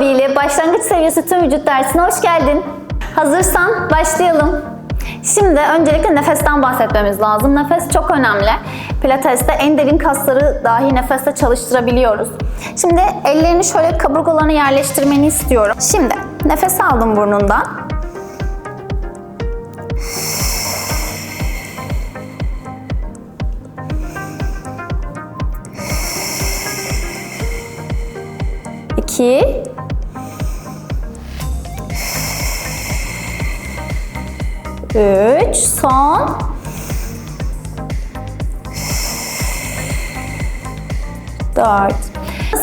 Body ile başlangıç seviyesi tüm vücut dersine hoş geldin. Hazırsan başlayalım. Şimdi öncelikle nefesten bahsetmemiz lazım. Nefes çok önemli. Pilates'te en derin kasları dahi nefeste çalıştırabiliyoruz. Şimdi ellerini şöyle kaburgalarına yerleştirmeni istiyorum. Şimdi nefes aldım burnundan. İki. Üç. Son. Dört.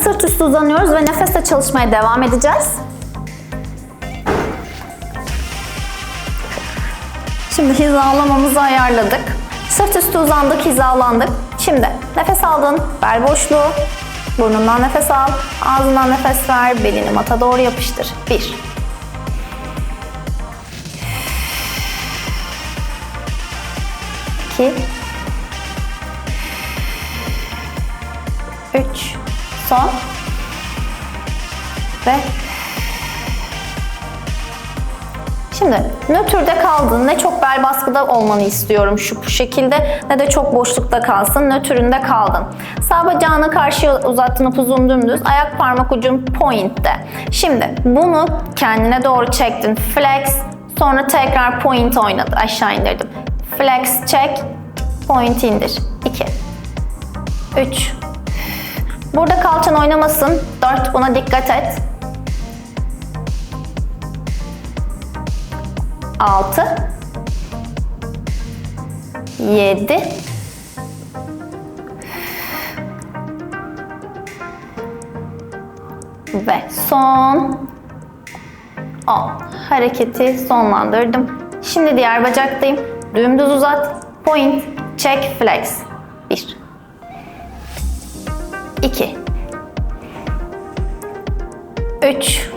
Sırt üstü uzanıyoruz ve nefesle çalışmaya devam edeceğiz. Şimdi hizalamamızı ayarladık. Sırt üstü uzandık, hizalandık. Şimdi nefes aldın, bel boşluğu. Burnundan nefes al, ağzından nefes ver, belini mata doğru yapıştır. Bir. İki. Üç. Son. Ve Şimdi nötrde kaldın. Ne çok bel baskıda olmanı istiyorum şu bu şekilde ne de çok boşlukta kalsın. Nötründe kaldın. Sağ bacağını karşıya uzattın upuzun dümdüz. Ayak parmak ucun pointte. Şimdi bunu kendine doğru çektin. Flex. Sonra tekrar point oynadı. Aşağı indirdim. Flex çek. Point indir. 2. 3. Burada kalçan oynamasın. 4. Buna dikkat et. 6 7 ve son 10 hareketi sonlandırdım. Şimdi diğer bacaktayım. Dümdüz uzat. Point. Check. Flex. 1 2 3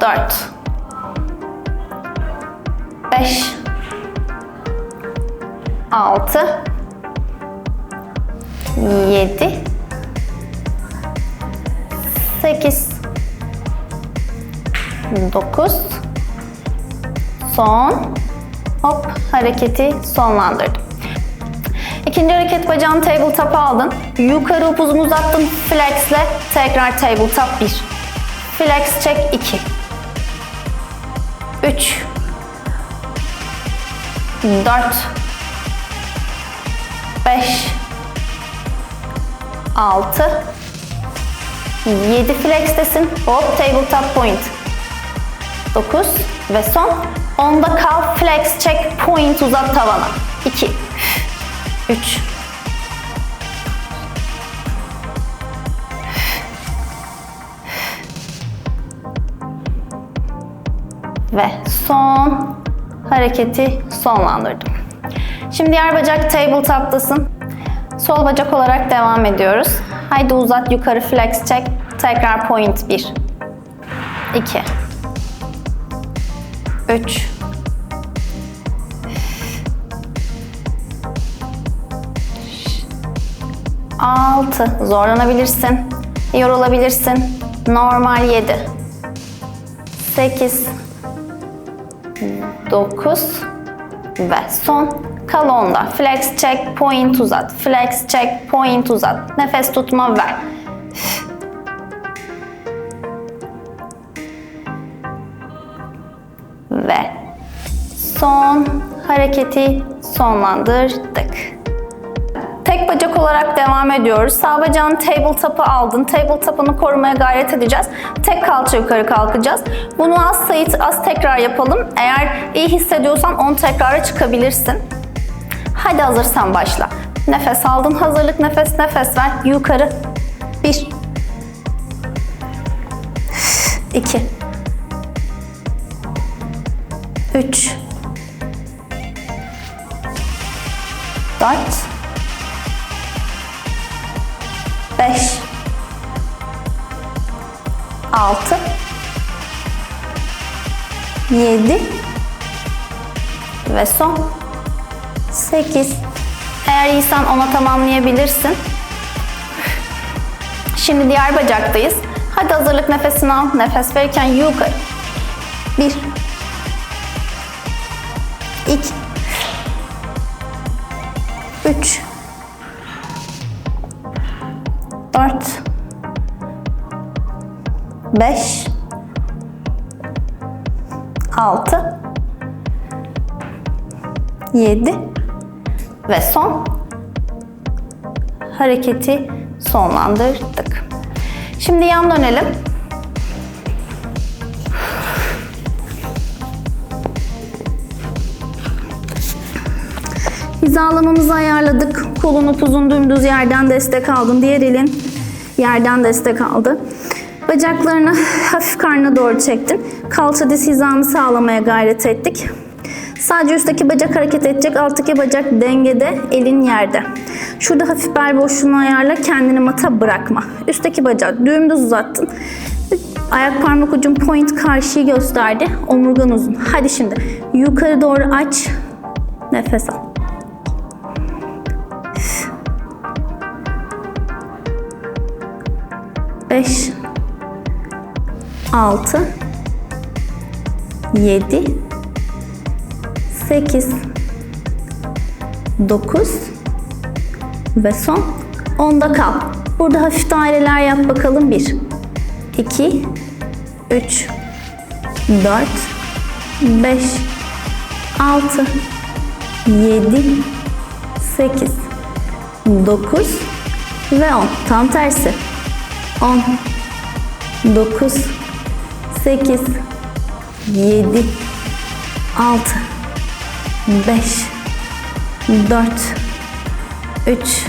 4 5 6 7 8 9 son hop hareketi sonlandırdım. İkinci hareket bacağını tabletop'a aldın. Yukarı upuzunu uzattın flexle tekrar tabletop 1. Flex çek 2. 3 4 5 6 7 flex'tesin. Hop tabletop point. 9 ve son 10'da kal flex check point uzat tavana. 2 3 ve son hareketi sonlandırdım. Şimdi diğer bacak tabletop'tasın. Sol bacak olarak devam ediyoruz. Haydi uzat yukarı flex çek. Tekrar point 1. 2. 3. 6. Zorlanabilirsin. Yorulabilirsin. Normal 7. 8. 9 ve son kal onda. Flex check, point uzat. Flex check, point uzat. Nefes tutma ver. Son hareketi sonlandırdık. Tek bacak olarak devam ediyoruz. Sağ bacağın tabletop'ı aldın. Tabletop'ını korumaya gayret edeceğiz. Tek kalça yukarı kalkacağız. Bunu az sayı az tekrar yapalım. Eğer iyi hissediyorsan 10 tekrara çıkabilirsin. Hadi hazırsan başla. Nefes aldın. Hazırlık nefes nefes ver. Yukarı. 1 2 3 4 5 6 7 ve son 8 eğer iyisen ona tamamlayabilirsin. Şimdi diğer bacaktayız. Hadi hazırlık nefesini al. Nefes verirken yukarı. Bir. İki. 5 6 7 ve son hareketi sonlandırdık. Şimdi yan dönelim. Hizalamamızı ayarladık. Kolunu uzun dümdüz yerden destek aldın. Diğer elin yerden destek aldı. Bacaklarını hafif karnına doğru çektin. Kalça diz hizanı sağlamaya gayret ettik. Sadece üstteki bacak hareket edecek, alttaki bacak dengede, elin yerde. Şurada hafif bel boşluğunu ayarla, kendini mata bırakma. Üstteki bacağı dümdüz uzattın. Ayak parmak ucun point karşıyı gösterdi. Omurgan uzun. Hadi şimdi yukarı doğru aç. Nefes al. Beş, altı, yedi, 8 9 ve son 10'da kal. Burada hafif daireler yap bakalım. 1 2 3 4 5 6 7 8 9 ve 10. Tam tersi. 10 9 8 7 6 5 4 3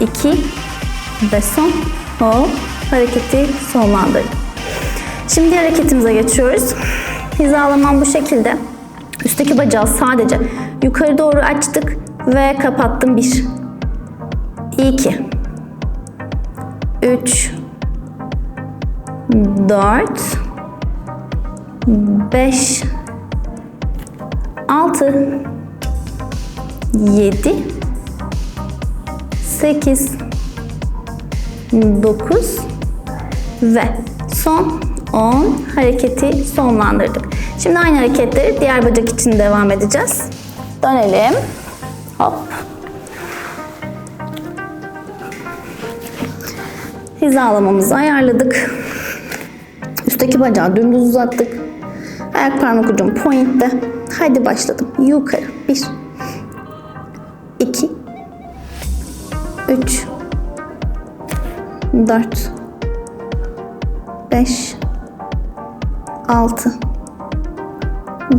2 ve son hop hareketi sonlandırdım. Şimdi hareketimize geçiyoruz. Hizalamam bu şekilde. Üstteki bacağı sadece yukarı doğru açtık ve kapattım. 1 2 3 4 5 6 7 8 9 ve son 10 hareketi sonlandırdık. Şimdi aynı hareketleri diğer bacak için devam edeceğiz. Dönelim. Hop. Hizalamamızı ayarladık. Üstteki bacağı dümdüz uzattık. Ayak parmak ucum pointte. Hadi başladım. Yukarı. 1 2 3 4 5 6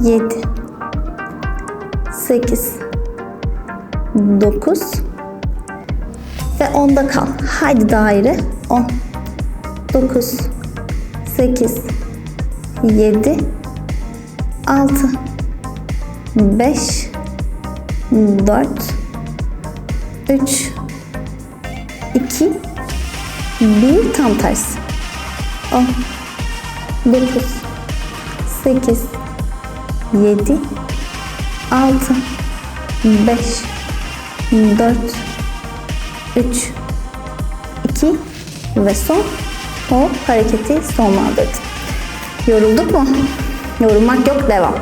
7 8 9 ve 10'da kal. Haydi daire. 10 9 8 7 6 5 4 3 2 1 tam tersi. 10 9 8 7 6 5 4 3 2 ve son o hareketi sonlandırdım. Yorulduk mu? Yorulmak yok devam.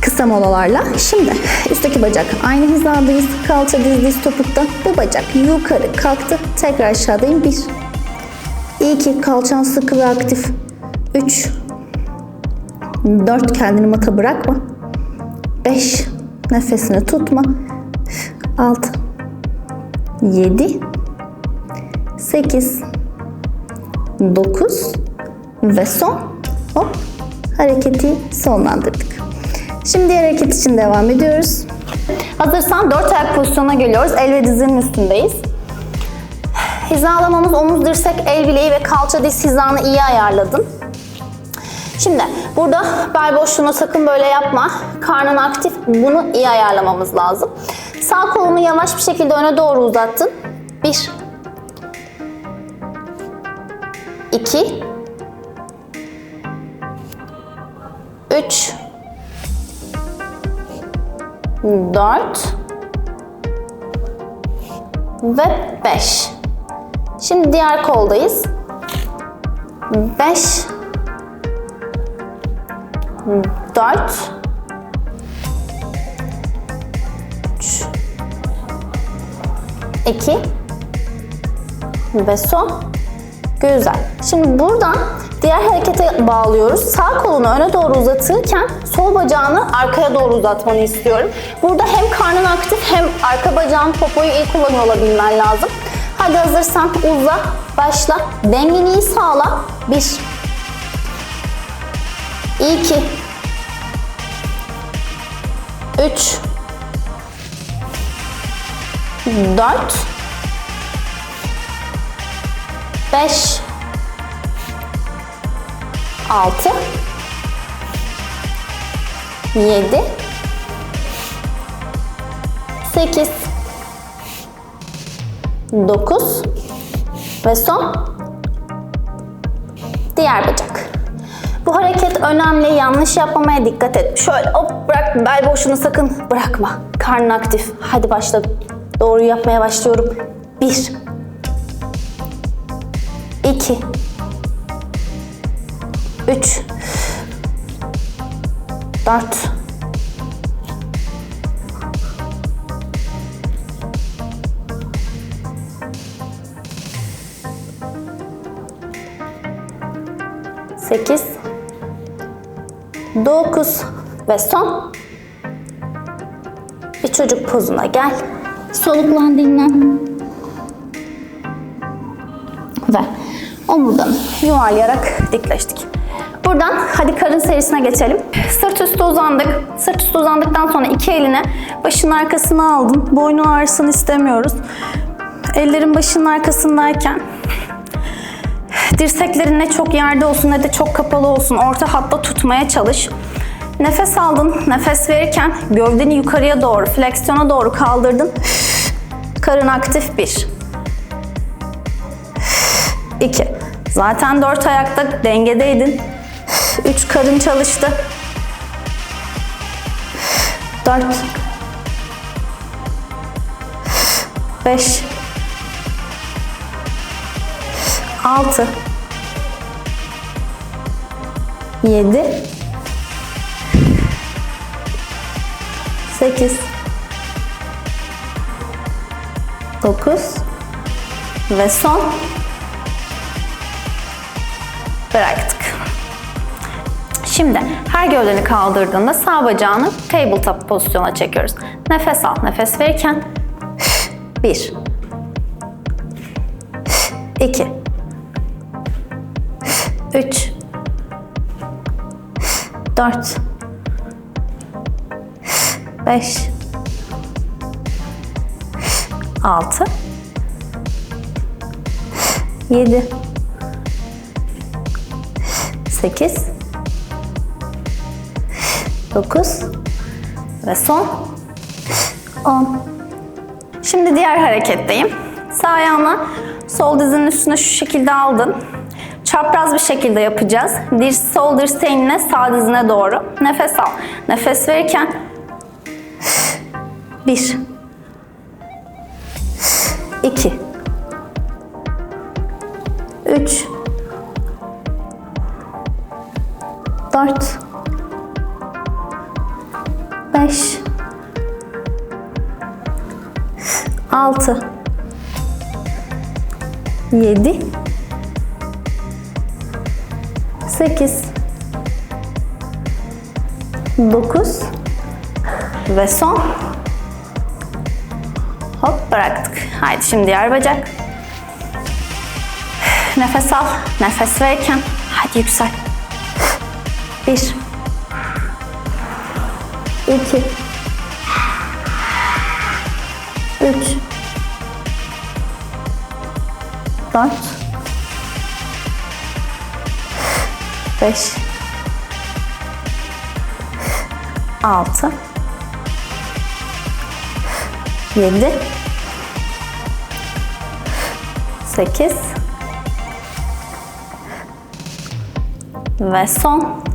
Kısa molalarla. Şimdi üstteki bacak aynı hizadayız. Kalça diz diz topukta. Bu bacak yukarı kalktı. Tekrar aşağıdayım. 1 2 kalçan sıkı ve aktif. 3 4 kendini mata bırakma. 5 nefesini tutma. 6 7 8 9 ve son hop hareketi sonlandırdık. Şimdi hareket için devam ediyoruz. Hazırsan dört ayak pozisyonuna geliyoruz. El ve dizinin üstündeyiz. Hizalamamız omuz, dirsek, el bileği ve kalça diz hizanı iyi ayarladın. Şimdi burada bel boşluğunu sakın böyle yapma. Karnın aktif. Bunu iyi ayarlamamız lazım. Sağ kolunu yavaş bir şekilde öne doğru uzattın. Bir. İki. Üç. Dört. Ve beş. Şimdi diğer koldayız. 5 4 3 2 ve son. Güzel. Şimdi buradan diğer harekete bağlıyoruz. Sağ kolunu öne doğru uzatırken sol bacağını arkaya doğru uzatmanı istiyorum. Burada hem karnın aktif hem arka bacağın popoyu iyi kullanıyor olabilmen lazım. Hadi hazırsan uza, başla. Dengeni iyi sağla. 1 2 3 4 5 6 7 8 9 ve son diğer bacak. Bu hareket önemli. Yanlış yapmamaya dikkat et. Şöyle hop bırak. Bel boşluğunu sakın bırakma. Karnın aktif. Hadi başla. Doğru yapmaya başlıyorum. 1 2 3 4 8 9 ve son. Bir çocuk pozuna gel. Soluklan dinlen. Omurganı yuvarlayarak dikleştik. Buradan hadi karın serisine geçelim. Sırt üstü uzandık. Sırt üstü uzandıktan sonra iki elini başın arkasına aldın. Boynun ağrısını istemiyoruz. Ellerin başının arkasındayken dirseklerin ne çok yerde olsun ne de çok kapalı olsun. Orta hatta tutmaya çalış. Nefes aldın. Nefes verirken gövdeni yukarıya doğru, fleksiyona doğru kaldırdın. Karın aktif bir. 2. Zaten dört ayakta dengedeydin. 3 karın çalıştı. 4 5 6 7 8 9 ve son bıraktık. Şimdi her gövdeni kaldırdığında sağ bacağını tabletop pozisyona çekiyoruz. Nefes al. Nefes verirken 1 2 3 4 5 6 7 8 9 ve son 10. Şimdi diğer hareketteyim. Sağ ayağını sol dizinin üstüne şu şekilde aldın. Çapraz bir şekilde yapacağız. Dirs, sol dirseğinle sağ dizine doğru. Nefes al. Nefes verirken 1 2 3 4 5 6 7 8 9 ve son hop bıraktık. Haydi şimdi diğer bacak. Nefes al. Nefes verirken hadi yüksel. 1 2 3 4 5 6 7 8 ve son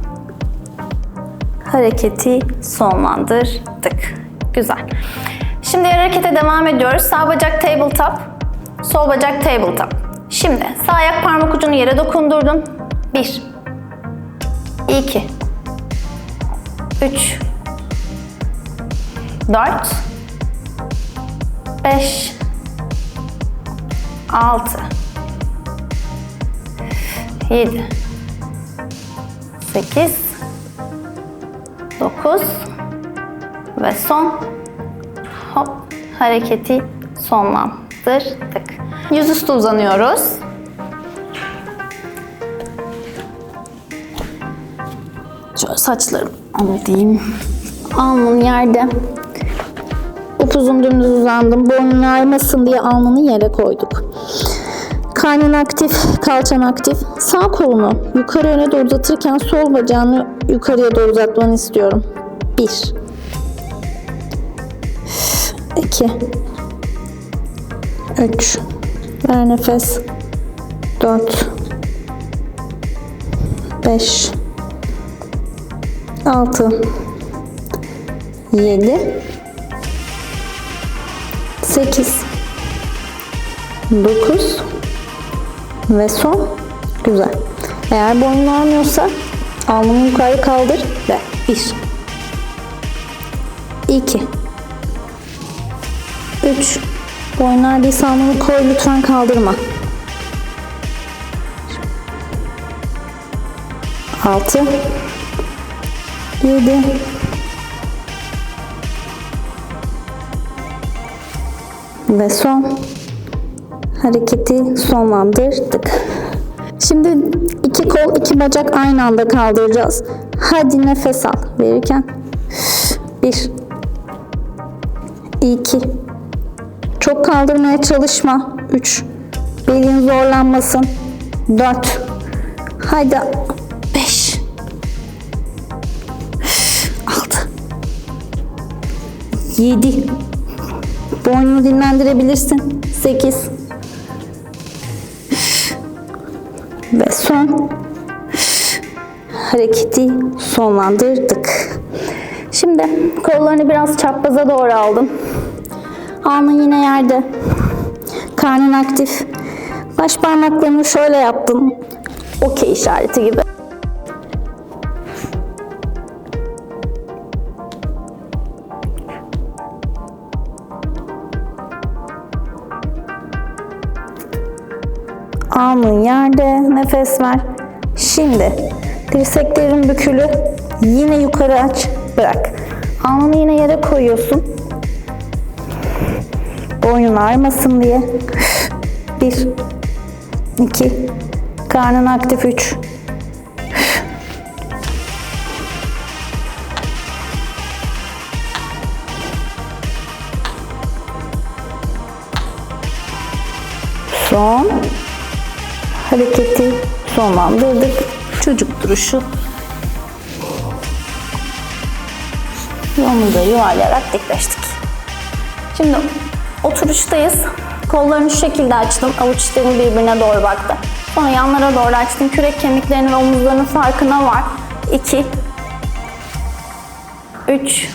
hareketi sonlandırdık. Güzel. Şimdi harekete devam ediyoruz. Sağ bacak tabletop, sol bacak tabletop. Şimdi sağ ayak parmak ucunu yere dokundurdun. 1 2 3 4 5 6 7 8 9 ve son hop hareketi sonlandırdık. Yüzüstü uzanıyoruz. Şöyle saçlarımı alayım. Alnım yerde. Upuzun dümdüz uzandım. Boynun ağrımasın diye alnını yere koyduk. Karnın aktif, kalçan aktif. Sağ kolunu yukarı öne doğru uzatırken sol bacağını yukarıya doğru uzatmanı istiyorum. 1 2 3 Ver nefes. 4 5 6 7 8 9 ve son. Güzel. Eğer boynun ağrımıyorsa alnını yukarı kaldır ve 1 2 3 Boyun ağrıysa alnını koy lütfen kaldırma. 6 7 ve son. Hareketi sonlandırdık. Şimdi iki kol, iki bacak aynı anda kaldıracağız. Hadi nefes al. Verirken bir, iki, çok kaldırmaya çalışma. Üç, belin zorlanmasın. Dört, hadi beş, altı, yedi, boynunu dinlendirebilirsin. Sekiz, son hareketi sonlandırdık. Şimdi kollarını biraz çapraza doğru aldım. Alnın yine yerde. Karnın aktif. Baş parmaklarını şöyle yaptım. Okey işareti gibi. Alnın yerde, nefes ver. Şimdi dirseklerin bükülü, yine yukarı aç, bırak. Alnını yine yere koyuyorsun. Boynun ağrımasın diye. Bir, iki, karnın aktif üç. Son hareketi sonlandırdık. Çocuk duruşu. Omuzları yuvarlayarak dikleştik. Şimdi oturuştayız. Kollarını şu şekilde açtım. Avuç içlerim birbirine doğru baktı. Sonra yanlara doğru açtım. Kürek kemiklerinin ve omuzlarının farkına var. 2 3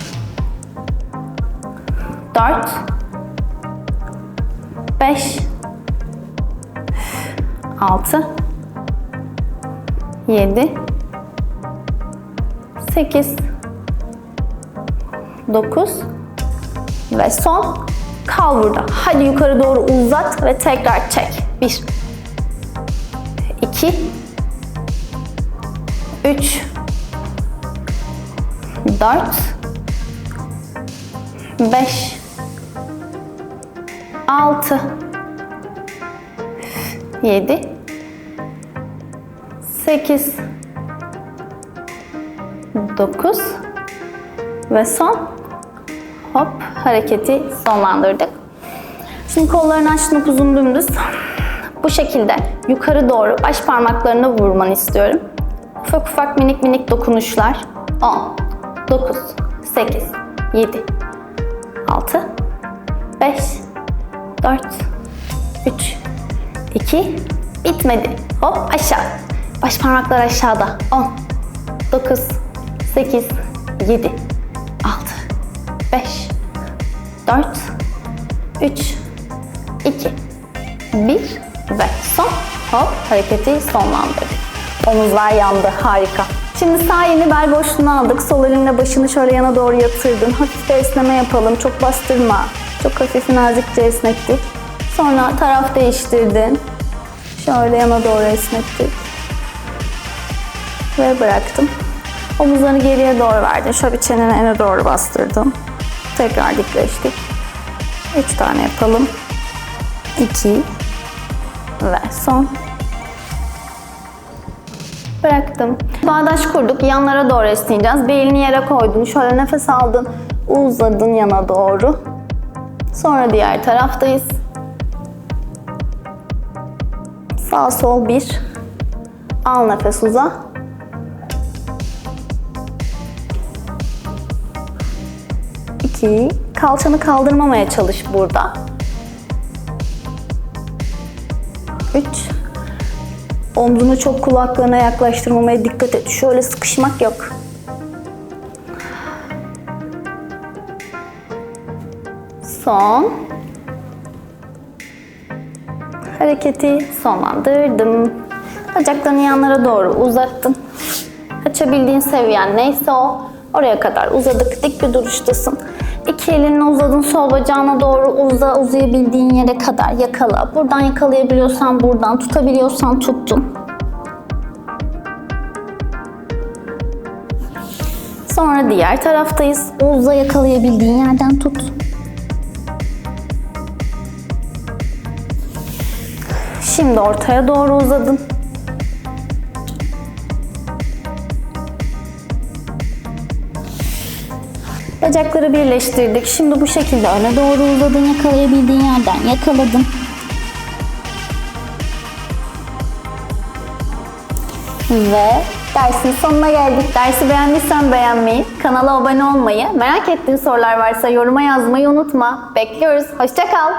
4 5 6 7 8 9 ve son kal burada. Hadi yukarı doğru uzat ve tekrar çek. 1 2 3 4 5 6 7 8 9 ve son. Hop hareketi sonlandırdık. Şimdi kollarını açtın uzun dümdüz. Bu şekilde yukarı doğru baş parmaklarına vurmanı istiyorum. Ufak ufak minik minik dokunuşlar. 10 9 8 7 6 5 4 3 2 bitmedi. Hop aşağı. Baş parmaklar aşağıda. 10 9 8 7 6 5 4 3 2 1 ve son hop hareketi sonlandırdık. Omuzlar yandı. Harika. Şimdi sağ elini bel boşluğuna aldık. Sol elinle başını şöyle yana doğru yatırdın. Hafif esneme yapalım. Çok bastırma. Çok hafif nazikçe esnettik. Sonra taraf değiştirdin. Şöyle yana doğru esnettik. Ve bıraktım. Omuzlarını geriye doğru verdin. Şöyle bir çeneni öne doğru bastırdın. Tekrar dikleştik. Üç tane yapalım. İki. Ve son. Bıraktım. Bağdaş kurduk. Yanlara doğru esneyeceğiz. Bir elini yere koydun. Şöyle nefes aldın. Uzadın yana doğru. Sonra diğer taraftayız. Sağ sol bir. Al nefes uza. İki. Kalçanı kaldırmamaya çalış burada. Üç. Omzunu çok kulaklarına yaklaştırmamaya dikkat et. Şöyle sıkışmak yok. Son. Hareketi sonlandırdım. Bacaklarını yanlara doğru uzattın. Açabildiğin seviyen neyse o. Oraya kadar uzadık. Dik bir duruştasın. İki elini uzadın sol bacağına doğru uza uzayabildiğin yere kadar yakala. Buradan yakalayabiliyorsan buradan tutabiliyorsan tuttun. Sonra diğer taraftayız. Uza yakalayabildiğin yerden tut. Şimdi ortaya doğru uzadın. Bacakları birleştirdik. Şimdi bu şekilde öne doğru uzadın. Yakalayabildiğin yerden yakaladın. Ve dersin sonuna geldik. Dersi beğendiysen beğenmeyi, kanala abone olmayı, merak ettiğin sorular varsa yoruma yazmayı unutma. Bekliyoruz. Hoşça kal.